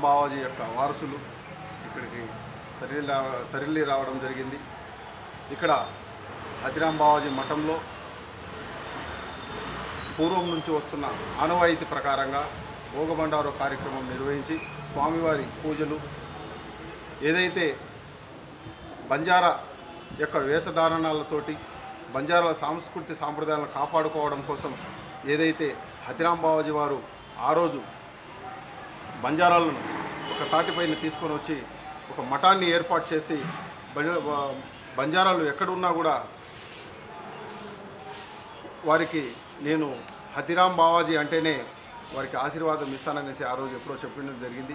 బావాజీ యొక్క వారసులు ఇక్కడికి తరలి తరలి రావడం జరిగింది. ఇక్కడ హతిరాం బావాజీ మఠంలో పూర్వం నుంచి వస్తున్న ఆనవాయితీ ప్రకారంగా భోగబండారు కార్యక్రమం నిర్వహించి స్వామివారి పూజలు ఏదైతే బంజారా యొక్క వేషధారణాలతోటి బంజారాల సాంస్కృతి సాంప్రదాయాలను కాపాడుకోవడం కోసం ఏదైతే హతిరాం బావాజీ వారు ఆ రోజు బంజారాలను ఒక తాటిపైన తీసుకొని వచ్చి ఒక మఠాన్ని ఏర్పాటు చేసి బంజారాలు ఎక్కడున్నా కూడా వారికి నేను హతిరామ్ బావాజీ అంటేనే వారికి ఆశీర్వాదం ఇస్తాననేసి ఆ రోజు ఎప్పుడో చెప్పడం జరిగింది.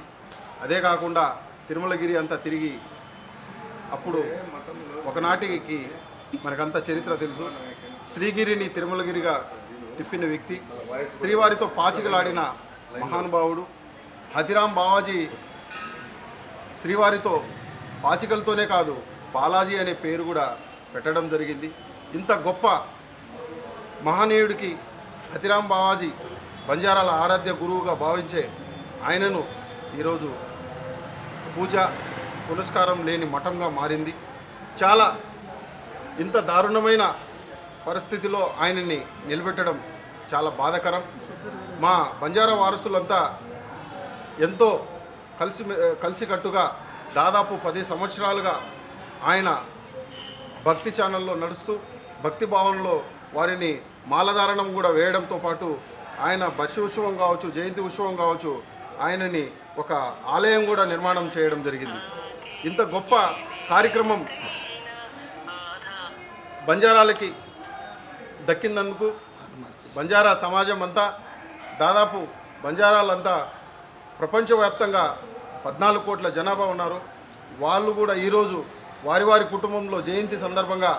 అదే కాకుండా తిరుమలగిరి అంతా తిరిగి అప్పుడు ఒకనాటికి మనకంతా చరిత్ర తెలుసు. శ్రీగిరిని తిరుమలగిరిగా తిప్పిన వ్యక్తి శ్రీవారితో పాచికలాడిన మహానుభావుడు హతిరామ్ బావాజీ శ్రీవారితో పాచికలతోనే కాదు బాలాజీ అనే పేరు కూడా పెట్టడం జరిగింది. ఇంత గొప్ప మహనీయుడికి హతిరామ్ బావాజీ బంజారాల ఆరాధ్య గురువుగా భావించే ఆయనను ఈరోజు పూజ పునస్కారం లేని మఠంగా మారింది. చాలా ఇంత దారుణమైన పరిస్థితిలో ఆయనని నిలబెట్టడం చాలా బాధకరం. మా బంజారా వారసులంతా ఎంతో కలిసి కలిసికట్టుగా దాదాపు పది సంవత్సరాలుగా ఆయన భక్తి ఛానల్లో నడుస్తూ భక్తి భావనలో వారిని మాలధారణం కూడా వేయడంతో పాటు ఆయన బర్షి ఉత్సవం కావచ్చు జయంతి ఉత్సవం కావచ్చు ఆయనని ఒక ఆలయం కూడా నిర్మాణం చేయడం జరిగింది. ఇంత గొప్ప కార్యక్రమం బంజారాలకి దక్కినందుకు బంజారా సమాజం అంతా దాదాపు బంజారాలంతా ప్రపంచవ్యాప్తంగా పద్నాలుగు కోట్ల జనాభా ఉన్నారు. వాళ్ళు కూడా ఈరోజు వారి వారి కుటుంబంలో జయంతి సందర్భంగా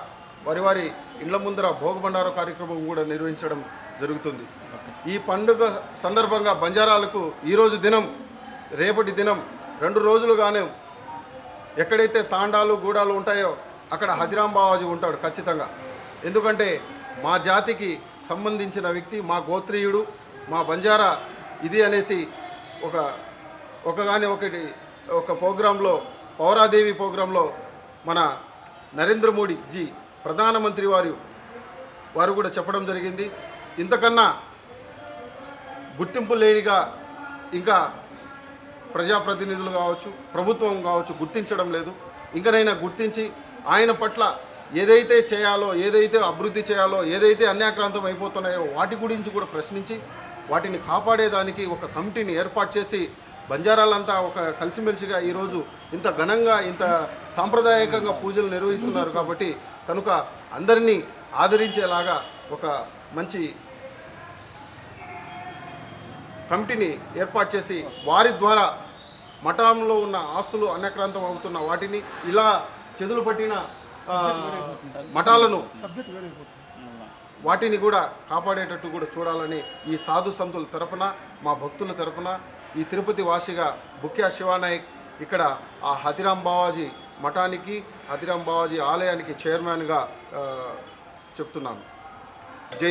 వారి వారి ఇండ్ల ముందర భోగబండార కార్యక్రమం కూడా నిర్వహించడం జరుగుతుంది. ఈ పండుగ సందర్భంగా బంజారాలకు ఈరోజు దినం రేపటి దినం రెండు రోజులుగానే ఎక్కడైతే తాండాలు గూడాలు ఉంటాయో అక్కడ హదిరాం బావాజీ ఉంటాడు ఖచ్చితంగా. ఎందుకంటే మా జాతికి సంబంధించిన వ్యక్తి మా గోత్రీయుడు మా బంజారా ఇది అనేసి ఒక ఒక కానీ ఒకటి ఒక ప్రోగ్రాంలో పౌరాదేవి ప్రోగ్రాంలో మన నరేంద్ర మోడీ జీ ప్రధానమంత్రి వారు వారు కూడా చెప్పడం జరిగింది. ఇంతకన్నా గుర్తింపు లేనిగా ఇంకా ప్రజాప్రతినిధులు కావచ్చు ప్రభుత్వం కావచ్చు గుర్తించడం లేదు. ఇంకనైనా గుర్తించి ఆయన పట్ల ఏదైతే చేయాలో ఏదైతే అభివృద్ధి చేయాలో ఏదైతే అన్యాక్రాంతం అయిపోతున్నాయో వాటి గురించి కూడా ప్రశ్నించి వాటిని కాపాడేదానికి ఒక కమిటీని ఏర్పాటు చేసి బంజారాలంతా ఒక కలిసిమెలిసిగా ఈరోజు ఇంత ఘనంగా ఇంత సాంప్రదాయకంగా పూజలు నిర్వహిస్తున్నారు కాబట్టి కనుక అందరినీ ఆదరించేలాగా ఒక మంచి కమిటీని ఏర్పాటు చేసి వారి ద్వారా మఠంలో ఉన్న ఆస్తులు అన్యక్రాంతం అవుతున్న వాటిని ఇలా చెదులు పట్టిన మఠాలను వాటిని కూడా కాపాడేటట్టు కూడా చూడాలని ఈ సాధు సంతుల తరపున మా భక్తుల తరపున ఈ తిరుపతి వాసిగా బుక్యా శివానాయక్ ఇక్కడ ఆ హతిరాం బావాజీ మఠానికి హతిరాం బావాజీ ఆలయానికి చైర్మన్గా చెప్తున్నాను. జై